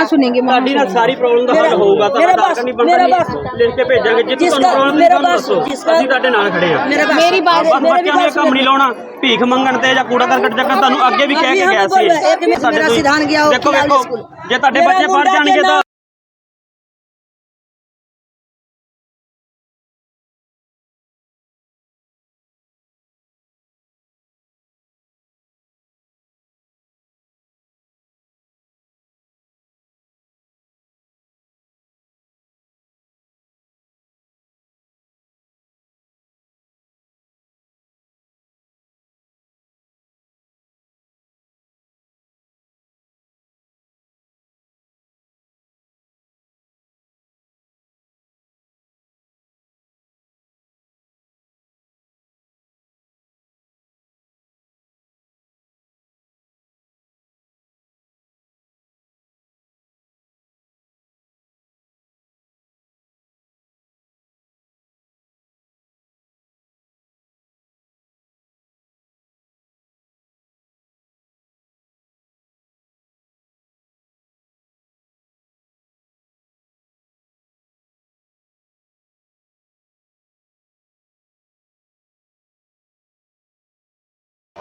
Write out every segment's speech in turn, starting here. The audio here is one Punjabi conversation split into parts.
ਮਾਂ ਸੁਣेंगे ਮਾਂ। ਤੁਹਾਡੀ ਨਾਲ ਸਾਰੀ ਪ੍ਰੋਬਲਮ ਦਾ ਹੱਲ ਹੋਊਗਾ ਮੇਰਾ ਬਸ ਮੇਰਾ ਬਸ। ਲਿਖ ਕੇ ਭੇਜਾਂਗੇ ਜਿੱਥੇ ਤੁਹਾਨੂੰ ਪ੍ਰੋਬਲਮ ਮੇਰਾ ਬਸ ਅਸੀਂ ਤੁਹਾਡੇ ਨਾਲ ਖੜੇ ਆ ਮੇਰੀ ਬਾਤ ਮੇਰੇ ਵੀ ਬਸ ਕੰਮ ਨਹੀਂ ਲਾਉਣਾ। ਭੀਖ ਮੰਗਣ ਤੇ ਜਾਂ ਕੂੜਾ ਕਰਕਟ ਚੱਕਣ ਤੁਹਾਨੂੰ ਅੱਗੇ ਵੀ ਕਹਿ ਕੇ ਗਿਆ ਸੀ। ਸਾਡੇ ਸਿਧਾਨ ਗਿਆ ਦੇਖੋ ਜੇ ਤੁਹਾਡੇ ਬੱਚੇ ਪੜ ਜਾਣਗੇ ਤਾਂ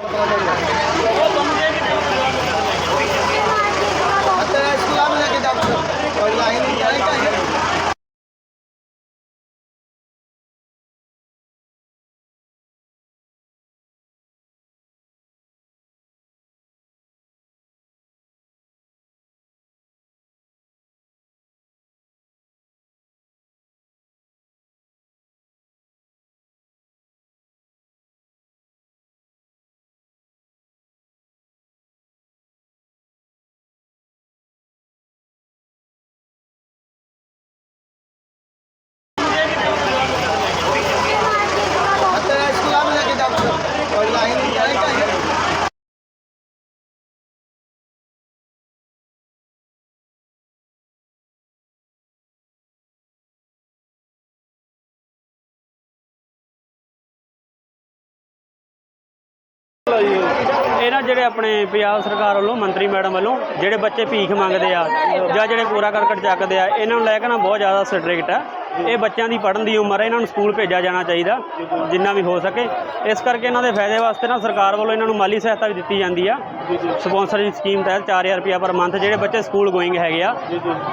はい。ਇਹਨਾਂ ਜਿਹੜੇ ਆਪਣੇ ਪੰਜਾਬ ਸਰਕਾਰ ਵੱਲੋਂ, ਮੰਤਰੀ ਮੈਡਮ ਵੱਲੋਂ, ਜਿਹੜੇ ਬੱਚੇ ਭੀਖ ਮੰਗਦੇ ਆ ਜਾਂ ਜਿਹੜੇ ਕੂੜਾ ਕਰਕਟ ਚੱਕਦੇ ਆ, ਇਹਨਾਂ ਨੂੰ ਲੈ ਕੇ ਨਾ ਬਹੁਤ ਜ਼ਿਆਦਾ ਸਟ੍ਰਿਕਟ ਆ। ਇਹ ਬੱਚਿਆਂ ਦੀ ਪੜ੍ਹਨ ਦੀ ਉਮਰ ਹੈ, ਇਹਨਾਂ ਨੂੰ ਸਕੂਲ ਭੇਜਿਆ ਜਾਣਾ ਚਾਹੀਦਾ, ਜਿੰਨਾ ਵੀ ਹੋ ਸਕੇ। ਇਸ ਕਰਕੇ ਇਹਨਾਂ ਦੇ ਫਾਇਦੇ ਵਾਸਤੇ ਨਾ ਸਰਕਾਰ ਵੱਲੋਂ ਇਹਨਾਂ ਨੂੰ ਮਾਲੀ ਸਹਾਇਤਾ ਵੀ ਦਿੱਤੀ ਜਾਂਦੀ ਆ। ਸਪਾਂਸਰ ਸਕੀਮ ਤਹਿਤ 4000 ਰੁਪਇਆ ਪਰ ਮੰਥ ਜਿਹੜੇ ਬੱਚੇ ਸਕੂਲ ਗੋਇੰਗ ਹੈਗੇ ਆ,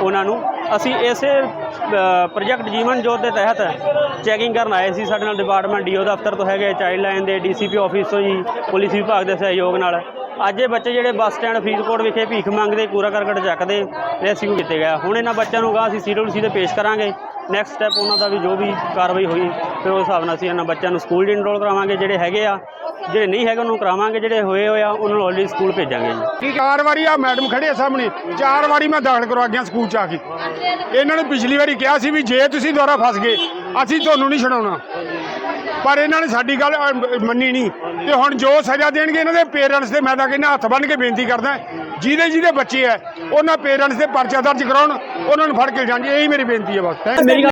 ਉਹਨਾਂ ਨੂੰ। ਅਸੀਂ ਇਸੇ ਪ੍ਰੋਜੈਕਟ ਜੀਵਨ ਜੋਤ ਦੇ ਤਹਿਤ ਚੈਕਿੰਗ ਕਰਨ ਆਏ ਸੀ। ਸਾਡੇ ਨਾਲ ਡਿਪਾਰਟਮੈਂਟ ਡੀਓ ਦਫ਼ਤਰ ਤੋਂ ਹੈਗੇ ਚਾਈਲਡ ਲਾਈਨ ਦੇ ਡੀਸੀਪੀ ਆਫਿਸ ਤੋਂ ਜੀ, ਪੁਲਿਸ ਵਿਭਾਗ ਦੇ ਸਹਿਯੋਗ ਨਾਲ। ਅੱਜ ਇਹ ਬੱਚੇ ਜਿਹੜੇ ਬੱਸ ਸਟੈਂਡ ਫਰੀਦਕੋਟ ਵਿਖੇ ਭੀਖ ਮੰਗਦੇ, ਕੂੜਾ ਕਰਕਟ ਚੱਕਦੇ ਰੈਸਕਿਊ ਕੀਤੇ ਗਏ ਹੁਣ ਇਹਨਾਂ ਬੱਚਿਆਂ ਨੂੰ ਗਾ ਅਸੀਂ ਸੀਡਬਲਯੂਸੀ ਤੇ ਪੇਸ਼ ਕਰਾਂਗੇ। ਨੈਕਸਟ ਸਟੈਪ ਉਹਨਾਂ ਦਾ ਵੀ ਜੋ ਵੀ ਕਾਰਵਾਈ ਹੋਈ, ਫਿਰ ਉਸ ਹਿਸਾਬ ਨਾਲ ਅਸੀਂ ਇਹਨਾਂ ਬੱਚਿਆਂ ਨੂੰ ਸਕੂਲ 'ਚ ਇਨਰੋਲ ਕਰਾਵਾਂਗੇ, ਜਿਹੜੇ ਹੈਗੇ ਆ, ਜਿਹੜੇ ਨਹੀਂ ਹੈਗੇ ਉਹਨੂੰ ਕਰਾਵਾਂਗੇ, ਜਿਹੜੇ ਹੋਏ ਹੋਏ ਆ, ਉਹਨਾਂ ਨੂੰ ਆਲਰੇਡੀ ਸਕੂਲ ਭੇਜਾਂਗੇ ਜੀ। ਚਾਰ ਵਾਰੀ ਆ ਮੈਡਮ ਖੜੇ ਆ ਸਾਹਮਣੇ, ਚਾਰ ਵਾਰੀ ਮੈਂ ਦਾਖਲ ਕਰਵਾ ਗਿਆ ਸਕੂਲ ਚ ਆ ਕੇ। ਇਹਨਾਂ ਨੇ ਪਿਛਲੀ ਵਾਰੀ ਕਿਹਾ ਸੀ ਵੀ ਜੇ ਤੁਸੀਂ ਦੁਬਾਰਾ ਫਸ ਗਏ, ਅਸੀਂ ਤੁਹਾਨੂੰ ਨਹੀਂ ਛਡਾਉਣਾ। ਪਰ ਇਹਨਾਂ ਨੇ ਸਾਡੀ ਗੱਲ ਅ, ਮੰਨੀ ਨਹੀਂ। ਤੇ ਹੁਣ ਜੋ ਸਜ਼ਾ ਦੇਣਗੇ ਇਹਨਾਂ ਦੇ ਪੇਰੈਂਟਸ ਦੇ ਮੈਂ ਤਾਂ ਕਹਿੰਦਾ ਹੱਥ ਬੰਨ੍ਹ ਕੇ ਬੇਨਤੀ ਕਰਦਾ ਜਿਹਦੇ ਜਿਹਦੇ ਬੱਚੇ ਆ ਉਹਨਾਂ ਪੇਰੈਂਟਸ ਦੇ ਪਰਚਾ ਦਰਜ ਕਰਾਉਣ ਉਹਨਾਂ ਨੂੰ ਫੜ ਕੇ ਜਾਣ ਜੀ ਇਹੀ ਮੇਰੀ ਬੇਨਤੀ ਹੈ ਬਸ। ਥੈਂਕ ਮੇਰੀ ਗੱਲ